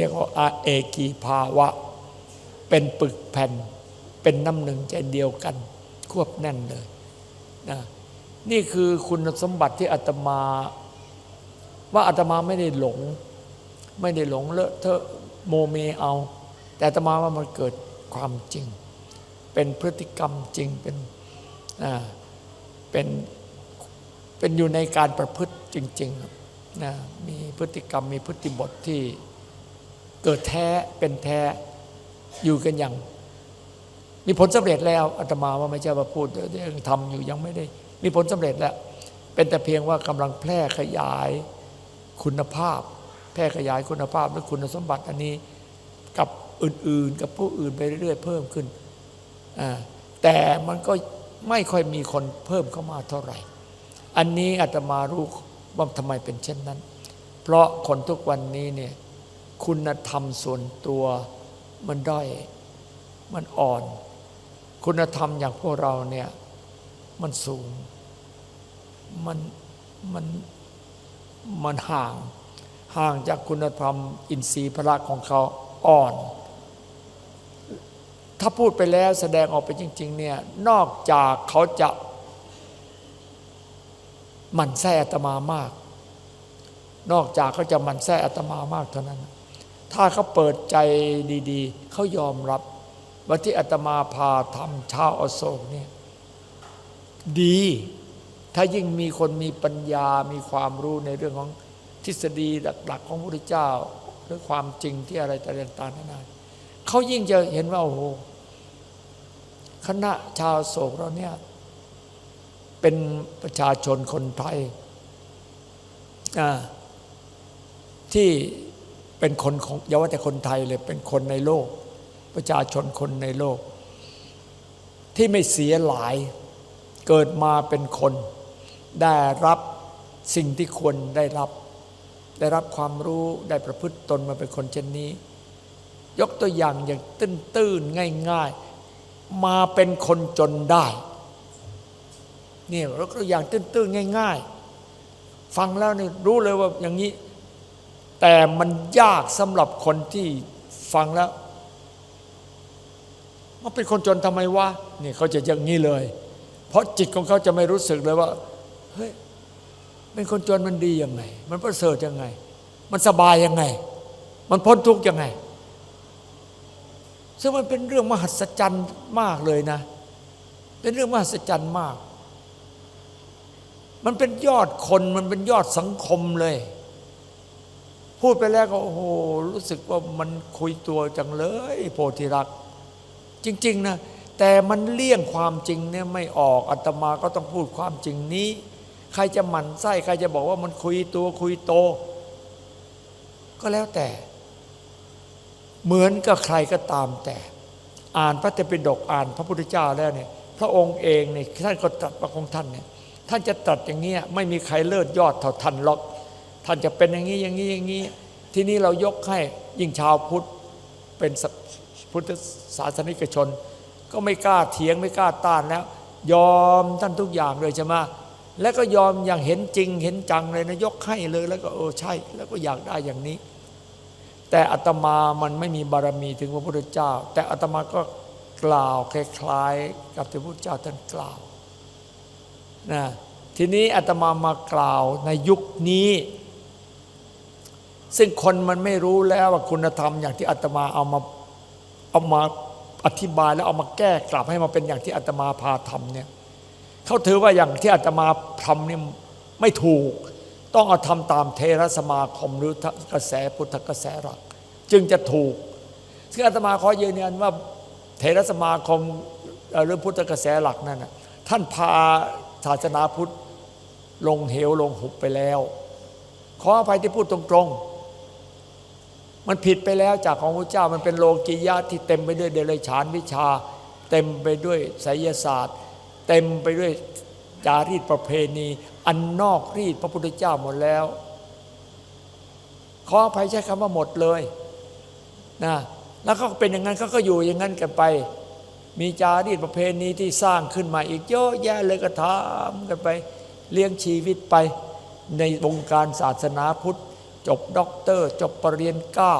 รียกว่าอาเอกีภาวะ เป็นปึกแผ่น เป็นน้ำหนึ่งใจเดียวกัน ควบแน่นเลยนะนี่คือคุณสมบัติที่อาตมา ว่าอาตมาไม่ได้หลง ไม่ได้หลงเลอะเทอะโมเมเอา แต่อาตมาว่ามันเกิดความจริง เป็นพฤติกรรมจริงเป็นอ่าเป็นเป็นอยู่ในการประพฤติจริงๆนะมีพฤติกรรมมีพฤติบทที่ เกิดแท้เป็นแท้อยู่กันอย่าง มีผลสำเร็จแล้วอาตมาว่าไม่ใช่ว่าพูดยังทำอยู่ยังไม่ได้ มีผลสำเร็จแล้ว เป็นแต่เพียงว่ากำลังแพร่ขยายคุณภาพ แพร่ขยายคุณภาพและคุณสมบัติอันนี้กับอื่นๆ กับผู้อื่นไปเรื่อยๆเพิ่มขึ้น แต่มันก็ไม่ค่อยมีคนเพิ่มเข้ามาเท่าไหร่ อันนี้อาตมารู้ว่าทำไมเป็นเช่นนั้น เพราะคนทุกวันนี้เนี่ย คุณธรรมส่วนตัวมันด้อย มันอ่อน คุณธรรมอย่างพวกเราเนี่ย มันสูง มัน มัน มันห่าง ห่างจากคุณธรรมอินทรีย์พละของเขาอ่อน ถ้าพูดไปแล้วแสดงออกไปจริง ๆ เนี่ย นอกจากเขาจะมันแท้อาตมามาก นอกจากเขาจะมันแท้อาตมามากเท่านั้น ถ้าเขาเปิดใจดีๆ เขายอมรับว่าที่อาตมาพาทำชาวอโศกเนี่ยดี ถ้ายิ่งมีคนมีปัญญา มีความรู้ในเรื่องของทฤษฎีหลักๆของพระพุทธเจ้าหรือความจริงที่อะไรต่างๆนานาเขายิ่งจะเห็นว่าโอ้โหคณะชาวโศกเราเนี่ยเป็นประชาชนคนไทยที่ เป็นคนของอย่าว่าแต่คนไทยเลยเป็นคนในโลก ประชาชนคนในโลก ที่ไม่เสียหลายเกิดมาเป็นคน ได้รับสิ่งที่ควรได้รับ ได้รับความรู้ได้ประพฤติตนมาเป็นคนเช่นนี้ ยกตัวอย่างอย่างตื้นๆง่าย ๆ มาเป็นคนจนได้เนี่ยกตัวอย่างตื้นๆง่าย ๆ ฟังแล้วนี่รู้เลยว่าอย่างนี้ แต่มันยากสำหรับคนที่ฟังแล้วมาเป็นคนจนทำไมวะนี่เขาจะอย่างนี้เลย เพราะจิตของเขาจะไม่รู้สึกเลยว่าเฮ้ยเป็นคนจนมันดียังไง มันประเสริฐยังไง มันสบายยังไง มันพ้นทุกข์ยังไง ซึ่งมันเป็นเรื่องมหัศจรรย์มากเลยนะ เป็นเรื่องมหัศจรรย์มาก มันเป็นยอดคนมันเป็นยอดสังคมเลย พูดไปแล้วก็โอ้โหรู้สึกว่ามันคุยตัวจังเลย โพธิรัก จริง ๆ นะ แต่มันเลี่ยงความจริงเนี่ยไม่ออกอาตมาก็ต้องพูดความจริงนี้ ใครจะหมั่นไส้ใครจะบอกว่ามันคุยตัวคุยโต ก็แล้วแต่ เหมือนกับใครก็ตามแต่ อ่านพระเตปิฎกอ่านพระพุทธเจ้าแล้วเนี่ย พระองค์เองเนี่ยท่านก็ตรัสพระของท่านเนี่ยท่านจะตรัสอย่างเงี้ยไม่มีใครเลิศยอดเท่าท่านหรอก ท่านจะเป็นอย่างนี้อย่างนี้อย่างนี้ ที่นี้เรายกให้ยิ่งชาวพุทธเป็นพุทธศาสนิกชน ก็ไม่กล้าเถียงไม่กล้าต้านแล้ว ยอมท่านทุกอย่างเลยใช่ไหมแล้วก็ยอมอย่างเห็นจริงเห็นจังเลยนะยกให้เลยแล้วก็เออใช่ แล้วก็อยากได้อย่างนี้ แต่อาตมามันไม่มีบารมีถึงพระพุทธเจ้า แต่อาตมาก็กล่าวคล้ายๆกับที่พระพุทธเจ้าท่านกล่าวนะทีนี้อาตมามา กล่าวในยุคนี้ ซึ่งคนมันไม่รู้แล้วว่าคุณธรรมอย่างที่อาตมาเอามาเอามาอธิบายแล้วเอามาแก้กลับให้มาเป็นอย่างที่อาตมาพาทำเนี่ยเขาถือว่าอย่างที่อาตมาทำนี่ไม่ถูก ต้องเอาทำตามเทรสมาคมหรือกระแสพุทธกระแสหลัก จึงจะถูก ซึ่งอาตมาขอยืนยันว่าเทรสมาคมหรือพุทธกระแสหลักนั่นนะท่านพาศาสนาพุทธลงเหวลงหุบไปแล้ว ขออภัยที่พูดตรงๆ มันผิดไปแล้วจากของพระเจ้ามันเป็นโลกียะที่เต็มไปด้วยเดรัจฉานวิชา เต็มไปด้วยไสยศาสตร์ เต็มไปด้วยจารีตประเพณี อันนอกรีดพระพุทธเจ้าหมดแล้ว ขออภัยใช้คำว่าหมดเลยนะแล้วก็เป็นอย่างนั้นเขาก็อยู่อย่างนั้นกันไป มีจารีตประเพณีที่สร้างขึ้นมาอีกเยอะแยะเลยก็ทำกันไป เลี้ยงชีวิตไปในวงการศาสนาพุทธ จบด็อกเตอร์ จบปรริญญาเก้า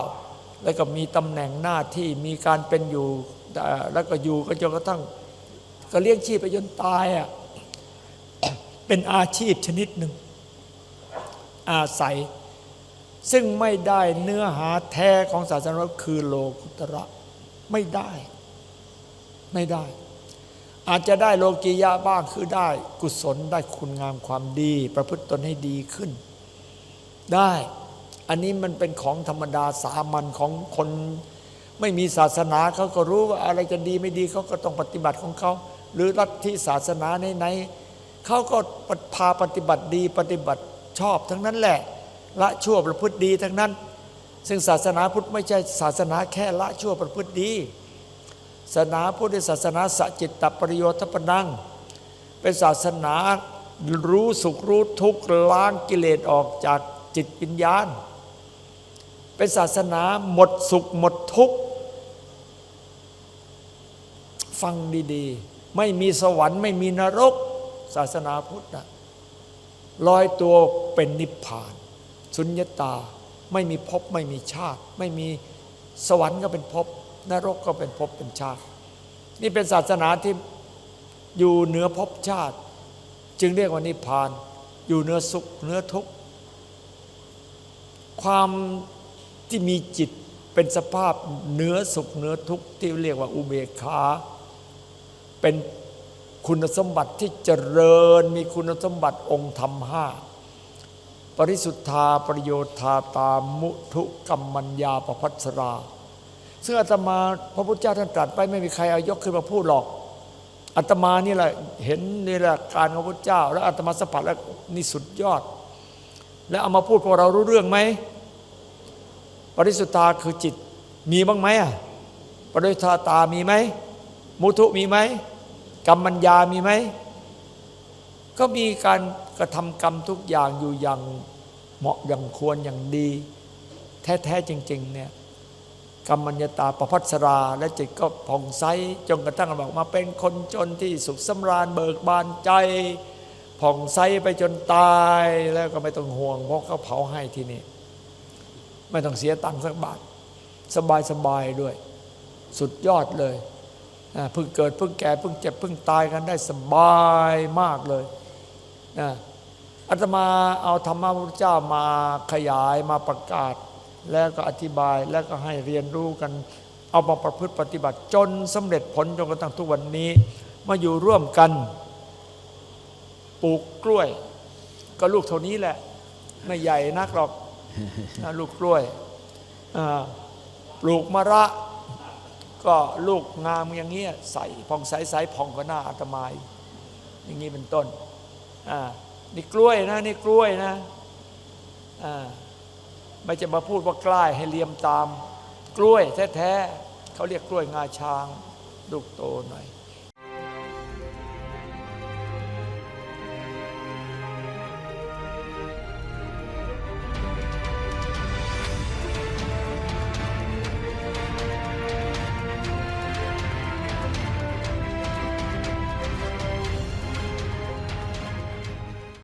แล้วก็มีตำแหน่งหน้าที่มีการเป็นอยู่แล้วก็อยู่ก็จนกระทั่งก็เลี้ยงชีพไปจนตายอะเป็นอาชีพชนิดหนึ่ง อาศัย ซึ่งไม่ได้เนื้อหาแท้ของศาสนาคือโลกุตระไม่ได้ ไม่ได้ อาจจะได้โลกียะบ้างคือได้กุศลได้คุณงามความดี ประพฤติตนให้ดีขึ้น ได้ อันนี้มันเป็นของธรรมดาสามัญของคนไม่มีศาสนาเขาก็รู้ว่าอะไรจะดีไม่ดีเขาก็ต้องปฏิบัติของเขา หรือลัทธิศาสนาไหนๆเขาก็พาปฏิบัติดีปฏิบัติชอบทั้งนั้นแหละ ละชั่วประพฤติดีทั้งนั้น ซึ่งศาสนาพุทธไม่ใช่ศาสนาแค่ละชั่วประพฤติดี ศาสนาพุทธศาสนาสัจจิตตปริโยทปนัง เป็นศาสนารู้สุขรู้ทุกข์ล้างกิเลสออกจากจิตวิญญาณ เป็นศาสนาหมดสุขหมดทุกข์ ฟังดีๆ ไม่มีสวรรค์ไม่มีนรก ศาสนาพุทธนะลอยตัวเป็นนิพพาน สุญญตาไม่มีภพไม่มีชาติ ไม่มีสวรรค์ก็เป็นภพนรกก็เป็นภพเป็นชาติ นี่เป็นศาสนาที่อยู่เหนือภพชาติ จึงเรียกว่านิพพาน อยู่เหนือสุขเหนือทุกข์ความ ที่มีจิตเป็นสภาพเหนือสุขเหนือทุกข์ที่เรียกว่าอุเบกขา เป็นคุณสมบัติที่เจริญมีคุณสมบัติองค์ธรรมห้าปริสุทธาประโยชน์ธาตามุทุกรรมัญญาประพัสรา ซึ่งอาตมาพระพุทธเจ้าท่านตรัสไปไม่มีใครเอายกขึ้นมาพูดหรอกอาตมานี่แหละเห็นนี่แหละการของพระพุทธเจ้า แล้วอาตมาสัมผัสแล้วนี่สุดยอด แล้วเอามาพูดพวกเรารู้เรื่องไหม ปริสุทธาคือจิตมีบ้างไหมอะปริสุทธาตามีไหมมุทุมีไหมกรรมัญญามีไหมก็มีการกระทำกรรมทุกอย่างอยู่อย่างเหมาะอย่างควรอย่างดี แท้ๆจริง ๆ เนี่ยกรรมัญญาตาประพัสรา และจิตก็ผ่องใสจนกระทั่งบอกมาเป็นคนจนที่สุขสำราญเบิกบานใจ ผ่องใสไปจนตายแล้วก็ไม่ต้องห่วงเพราะเขาเผาให้ที่นี่ ไม่ต้องเสียตังค์สักบาท สบายสบายด้วย สุดยอดเลยเพิ่งเกิดเพิ่งแก่เพิ่งเจ็บเพิ่งตายกันได้สบายมากเลยนะอาตมาเอาธรรมะพระพุทธเจ้ามาขยายมาประกาศ แล้วก็อธิบายแล้วก็ให้เรียนรู้กัน เอามาประพฤติปฏิบัติ จนสำเร็จผลจนกระทั่งทุกวันนี้ มาอยู่ร่วมกันปลูกกล้วย ก็ลูกเท่านี้แหละ ไม่ใหญ่นักหรอก ลูกกล้วยปลูกมะระ ก็ลูกงามอย่างเงี้ยใสผ่องใสใสผ่องก็หน้าอาตมาอีกอย่างนี้เป็นต้นนี่กล้วยนะนี่กล้วยนะไม่จะมาพูดว่ากล้ายให้เลียมตาม กล้วยแท้ๆเขาเรียกกล้วยงาช้างลูกโตหน่อย